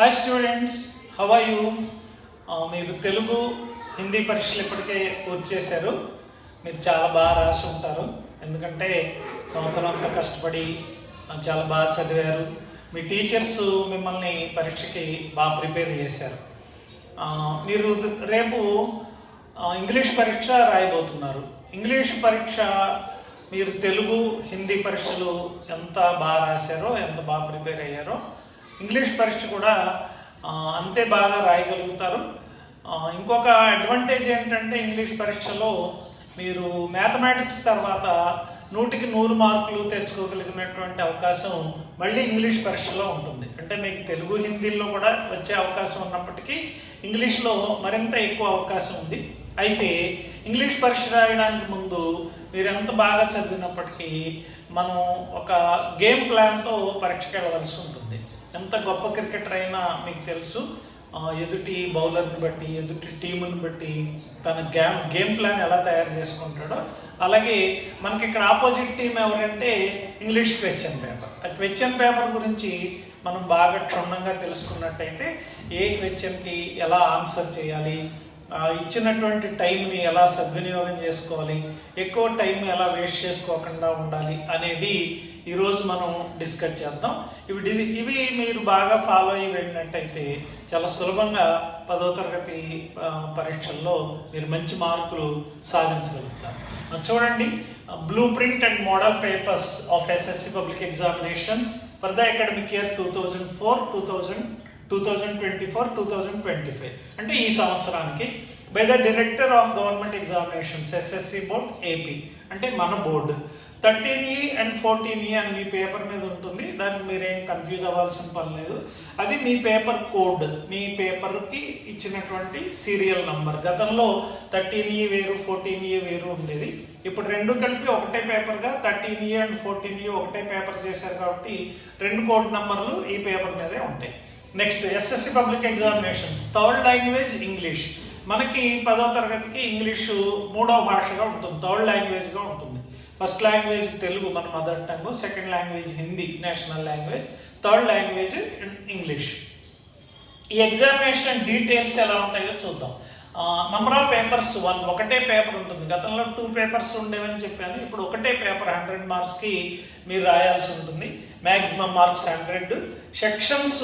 Hi students how are you మీరు తెలుగు హిందీ పరీక్షలు ఇప్పటికే పూర్తి చేశారు. మీరు చాలా బాగా రాసి ఉంటారు. ఎందుకంటే సంవత్సరం అంతా కష్టపడి చాలా బాగా చదివారు. మీ టీచర్స్ మిమ్మల్ని పరీక్షకి బాగా ప్రిపేర్ చేశారు. మీరు రేపు ఇంగ్లీష్ పరీక్ష రాయబోతున్నారు. ఇంగ్లీష్ పరీక్ష మీరు తెలుగు హిందీ పరీక్షలు ఎంత బాగా రాశారో ఎంత బాగా ప్రిపేర్ అయ్యారో ఇంగ్లీష్ పరీక్ష కూడా అంతే బాగా రాయగలుగుతారు. ఇంకొక అడ్వాంటేజ్ ఏంటంటే ఇంగ్లీష్ పరీక్షలో మీరు మ్యాథమెటిక్స్ తర్వాత నూటికి నూరు మార్కులు తెచ్చుకోగలిగినటువంటి అవకాశం మళ్ళీ ఇంగ్లీష్ పరీక్షలో ఉంటుంది. అంటే మీకు తెలుగు హిందీలో కూడా వచ్చే అవకాశం ఉన్నప్పటికీ ఇంగ్లీష్లో మరింత ఎక్కువ అవకాశం ఉంది. అయితే ఇంగ్లీష్ పరీక్ష రాయడానికి ముందు మీరు ఎంత బాగా చదివినప్పటికీ మనం ఒక గేమ్ ప్లాన్తో పరీక్షకు వెళ్ళవలసి ఉంటుంది. ఎంత గొప్ప క్రికెటర్ అయినా మీకు తెలుసు. ఎదుటి బౌలర్ని బట్టి ఎదుటి టీముని బట్టి తన గేమ్ గేమ్ ప్లాన్ ఎలా తయారు చేసుకుంటాడో. అలాగే మనకి ఇక్కడ ఆపోజిట్ టీం ఎవరంటే ఇంగ్లీష్ క్వశ్చన్ పేపర్. ఆ క్వశ్చన్ పేపర్ గురించి మనం బాగా క్షుణ్ణంగా తెలుసుకున్నట్టయితే ఏ క్వశ్చన్కి ఎలా ఆన్సర్ చేయాలి ఇచ్చినటువంటి టైంని ఎలా సద్వినియోగం చేసుకోవాలి ఎక్కువ టైం ఎలా వేస్ట్ చేసుకోకుండా ఉండాలి అనేది ఈరోజు మనం డిస్కస్ చేద్దాం. ఇవి డి ఇవి మీరు బాగా ఫాలో అయ్యి వెళ్ళినట్టయితే చాలా సులభంగా పదో తరగతి పరీక్షల్లో మీరు మంచి మార్కులు సాధించగలుగుతారు. చూడండి blueprint and model papers of SSC public examinations for the academic year two thousand four two thousand two thousand twenty four two thousand twenty five అంటే ఈ సంవత్సరానికి by the director of government examinations SSC board AP అంటే మన board thirteen E and fourteen E అని మీ paper మీద ఉంటుంది. దానికి మీరేం కన్ఫ్యూజ్ అవ్వాల్సిన పని లేదు. అది మీ పేపర్ కోడ్ మీ పేపర్కి ఇచ్చినటువంటి సీరియల్ నంబర్ గతంలో థర్టీన్ ఈ వేరు ఫోర్టీన్ ఈ వేరు ఉండేది. ఇప్పుడు రెండు కలిపి ఒకటే పేపర్గా thirteen E and fourteen E ఒకటే పేపర్ చేశారు కాబట్టి రెండు కోడ్ నంబర్లు ఈ పేపర్ మీదే ఉంటాయి. Next SSC public examinations. Third language English. మనకి పదో తరగతికి ఇంగ్లీషు మూడవ భాషగా ఉంటుంది థర్డ్ లాంగ్వేజ్గా ఉంటుంది. ఫస్ట్ లాంగ్వేజ్ తెలుగు మన mother tongue second language Hindi national language third language English. ఈ ఎగ్జామినేషన్ డీటెయిల్స్ ఎలా ఉంటాయో చూద్దాం. నంబర్ ఆఫ్ పేపర్స్ వన్ ఒకటే పేపర్ ఉంటుంది. గతంలో టూ పేపర్స్ ఉండేవని చెప్పాను. ఇప్పుడు ఒకటే పేపర్ హండ్రెడ్ మార్క్స్కి మీరు రాయాల్సి ఉంటుంది. Maximum marks hundred sections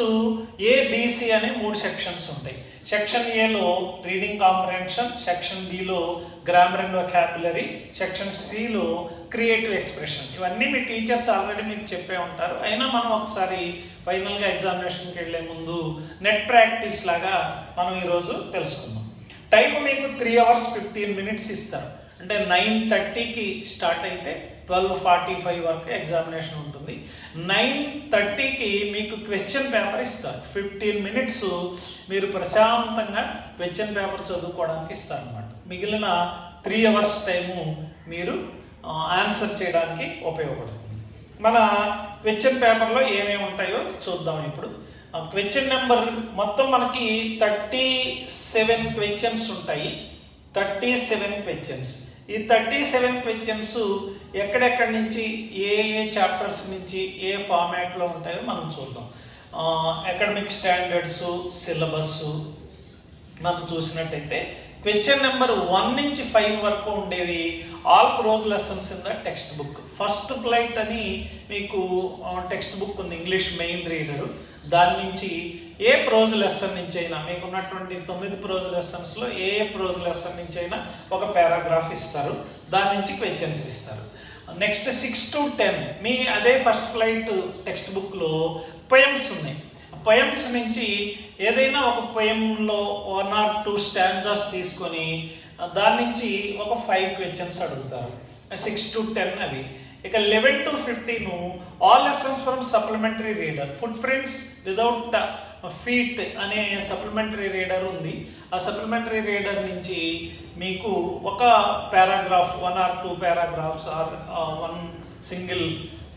A BC అనే మూడు సెక్షన్స్ ఉంటాయి. సెక్షన్ ఏలో రీడింగ్ కాంప్రహెన్షన్ సెక్షన్ బిలో గ్రామర్ అండ్ వొకాబులరీ సెక్షన్ సిలో క్రియేటివ్ ఎక్స్ప్రెషన్ ఇవన్నీ మీ టీచర్స్ ఆల్రెడీ మీకు చెప్పే ఉంటారు. అయినా మనం ఒకసారి ఫైనల్గా ఎగ్జామినేషన్కి వెళ్ళే ముందు నెట్ ప్రాక్టీస్ లాగా మనం ఈరోజు తెలుసుకుందాం. టైం మీకు త్రీ అవర్స్ ఫిఫ్టీన్ మినిట్స్ ఇస్తారు. అంటే నైన్ థర్టీకి స్టార్ట్ అయితే ట్వెల్వ్ ఫార్టీ ఫైవ్ వరకు ఎగ్జామినేషన్ ఉంటుంది. నైన్ థర్టీకి మీకు క్వశ్చన్ పేపర్ ఇస్తారు. ఫిఫ్టీన్ మినిట్స్ మీరు ప్రశాంతంగా క్వశ్చన్ పేపర్ చదువుకోవడానికి ఇస్తారు అనమాట మిగిలిన త్రీ అవర్స్ టైము మీరు ఆన్సర్ చేయడానికి ఉపయోగపడుతుంది. మన క్వశ్చన్ పేపర్లో ఏమేమి ఉంటాయో చూద్దాం ఇప్పుడు. క్వశ్చన్ నెంబర్ మొత్తం మనకి థర్టీ సెవెన్ క్వశ్చన్స్ ఉంటాయి. థర్టీ సెవెన్ క్వశ్చన్స్ ఈ థర్టీ సెవెన్ క్వశ్చన్స్ ఎక్కడెక్కడి నుంచి ఏ ఏ చాప్టర్స్ నుంచి ఏ ఫార్మాట్లో ఉంటాయో మనం చూద్దాం. అకాడమిక్ స్టాండర్డ్స్ సిలబస్ మనం చూసినట్టయితే క్వశ్చన్ నెంబర్ వన్ నుంచి ఫైవ్ వరకు ఉండేవి all prose lessons in the textbook first flight అని మీకు టెక్స్ట్ బుక్ ఉంది ఇంగ్లీష్ మెయిన్ రీడరు దాని నుంచి ఏ ప్రోజ్ లెసన్ నుంచి అయినా మీకు ఉన్నటువంటి తొమ్మిది ప్రోజ్ లెసన్స్లో ఏ ప్రోజ్ లెసన్ నుంచి అయినా ఒక పారాగ్రాఫ్ ఇస్తారు. దాని నుంచి క్వశ్చన్స్ ఇస్తారు. నెక్స్ట్ సిక్స్ టు టెన్ మీ అదే ఫస్ట్ ఫ్లైట్ టెక్స్ట్ బుక్లో పొయమ్స్ ఉన్నాయి. పొయమ్స్ నుంచి ఏదైనా ఒక పొయంలో వన్ ఆర్ స్టాంజాస్ తీసుకొని దాని నుంచి ఒక ఫైవ్ క్వశ్చన్స్ అడుగుతారు. సిక్స్ టు టెన్ అవి. ఇక eleven to fifteen all lessons from supplementary reader footprints without feet అనే సప్లిమెంటరీ రీడర్ ఉంది. ఆ సప్లిమెంటరీ రీడర్ నుంచి మీకు ఒక paragraph one or two paragraphs or one single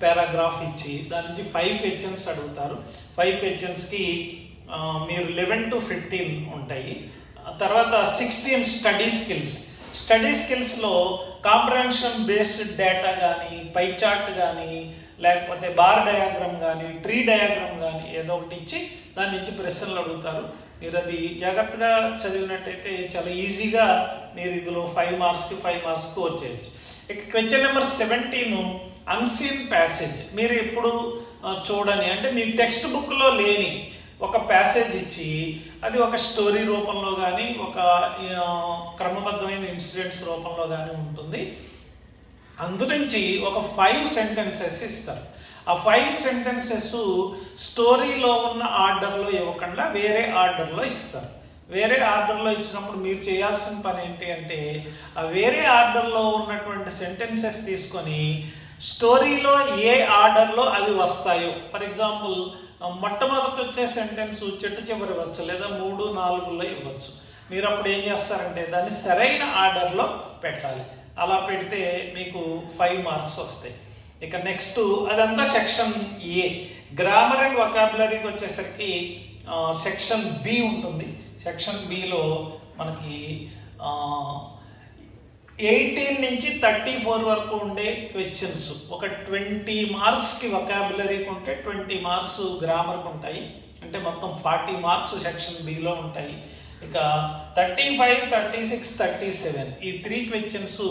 paragraph ఇచ్చి దాని నుంచి ఫైవ్ క్వశ్చన్స్ అడుగుతారు. ఫైవ్ క్వశ్చన్స్కి మీరు లెవెన్ టు ఫిఫ్టీన్ ఉంటాయి. తర్వాత సిక్స్టీన్ స్టడీ స్కిల్స్ స్టడీ స్కిల్స్లో కాంప్రహెన్షన్ బేస్డ్ డేటా కానీ పై చార్ట్ కానీ లేకపోతే బార్ డయాగ్రామ్ కానీ ట్రీ డయాగ్రామ్ కానీ ఏదో ఒకటి ఇచ్చి దాని నుంచి ప్రశ్నలు అడుగుతారు. మీరు అది జాగ్రత్తగా చదివినట్టయితే చాలా ఈజీగా మీరు ఇందులో ఫైవ్ మార్క్స్కి ఫైవ్ మార్క్స్ స్కోర్ చేయొచ్చు. ఇక question number seventeen unseen passage మీరు ఎప్పుడు చూడని అంటే మీ టెక్స్ట్ బుక్లో లేని ఒక ప్యాసేజ్ ఇచ్చి అది ఒక స్టోరీ రూపంలో కానీ ఒక క్రమబద్ధమైన ఇన్సిడెంట్స్ రూపంలో కానీ ఉంటుంది. అందు నుంచి ఒక ఫైవ్ సెంటెన్సెస్ ఇస్తారు. ఆ ఫైవ్ సెంటెన్సెస్ స్టోరీలో ఉన్న ఆర్డర్లో ఇవ్వకుండా వేరే ఆర్డర్లో ఇస్తారు. వేరే ఆర్డర్లో ఇచ్చినప్పుడు మీరు చేయాల్సిన పని ఏంటి అంటే ఆ వేరే ఆర్డర్లో ఉన్నటువంటి సెంటెన్సెస్ తీసుకొని స్టోరీలో ఏ ఆర్డర్లో అవి వస్తాయో. ఫర్ ఎగ్జాంపుల్ మొట్టమొదటి వచ్చే సెంటెన్స్ చెట్టు చివరి ఇవ్వచ్చు లేదా మూడు నాలుగులో ఇవ్వచ్చు. మీరు అప్పుడు ఏం చేస్తారంటే దాన్ని సరైన ఆర్డర్లో పెట్టాలి. అలా పెడితే మీకు ఫైవ్ మార్క్స్ వస్తాయి. ఇక నెక్స్ట్ అదంతా సెక్షన్ ఏ గ్రామర్ అండ్ వొకాబులరీకి వచ్చేసరికి సెక్షన్ బి ఉంటుంది. సెక్షన్ బిలో మనకి ఎయిటీన్ నుంచి థర్టీ ఫోర్ వరకు ఉండే క్వశ్చన్స్ ఒక ట్వంటీ మార్క్స్కి వొకాబులరీకి ఉంటే ట్వంటీ మార్క్స్ గ్రామర్కి ఉంటాయి. అంటే మొత్తం ఫార్టీ మార్క్స్ సెక్షన్ బిలో ఉంటాయి. ఇక thirty five thirty six thirty seven ఈ three questions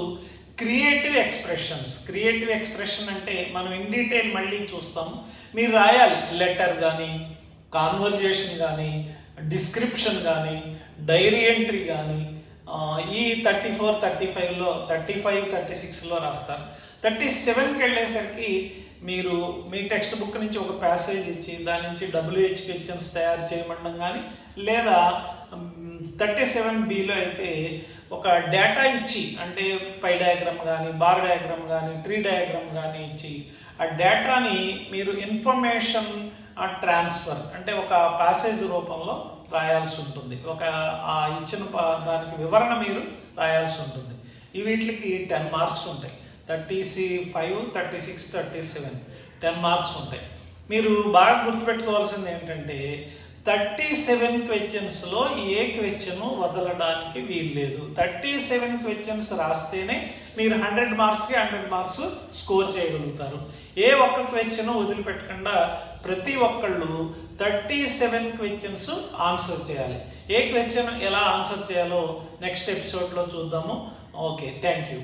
creative expressions creative expression అంటే మనం ఇన్ డీటెయిల్ మళ్ళీ చూస్తాం. మీరు రాయాలి లెటర్ కానీ కాన్వర్జేషన్ కానీ డిస్క్రిప్షన్ కానీ డైరీ ఎంట్రీ కానీ ఈ థర్టీ ఫోర్ థర్టీ ఫైవ్లో థర్టీ ఫైవ్ థర్టీ సిక్స్లో రాస్తారు థర్టీ సెవెన్కి వెళ్ళేసరికి మీరు మీ టెక్స్ట్ బుక్ నుంచి ఒక ప్యాసేజ్ ఇచ్చి దాని నుంచి డబ్ల్యూహెచ్ క్వశ్చన్స్ తయారు చేయమండం కానీ లేదా థర్టీ సెవెన్ బిలో అయితే ఒక డేటా ఇచ్చి అంటే పై డయాగ్రామ్ కానీ బార్ డయాగ్రామ్ కానీ ట్రీ డయాగ్రామ్ కానీ ఇచ్చి ఆ డేటాని మీరు ఇన్ఫర్మేషన్ ట్రాన్స్ఫర్ అంటే ఒక ప్యాసేజ్ రూపంలో రాయాల్సి ఉంటుంది. ఒక ఆ ఇచ్చిన దానికి వివరణ మీరు రాయాల్సి ఉంటుంది. ఈ వీటికి టెన్ మార్క్స్ ఉంటాయి. Thirty C five thirty six thirty seven ten marks ఉంటాయి. మీరు బాగా గుర్తుపెట్టుకోవాల్సింది ఏంటంటే థర్టీ సెవెన్ క్వశ్చన్స్లో ఏ క్వశ్చన్ వదలడానికి వీల్లేదు. థర్టీ సెవెన్ క్వశ్చన్స్ రాస్తేనే మీరు హండ్రెడ్ మార్క్స్కి హండ్రెడ్ మార్క్స్ స్కోర్ చేయగలుగుతారు. ఏ ఒక్క క్వశ్చన్ వదిలిపెట్టకుండా ప్రతి ఒక్కళ్ళు థర్టీ సెవెన్ క్వశ్చన్స్ ఆన్సర్ చేయాలి. ఏ క్వశ్చన్ ఎలా ఆన్సర్ చేయాలో నెక్స్ట్ ఎపిసోడ్లో చూద్దాము. Okay thank you.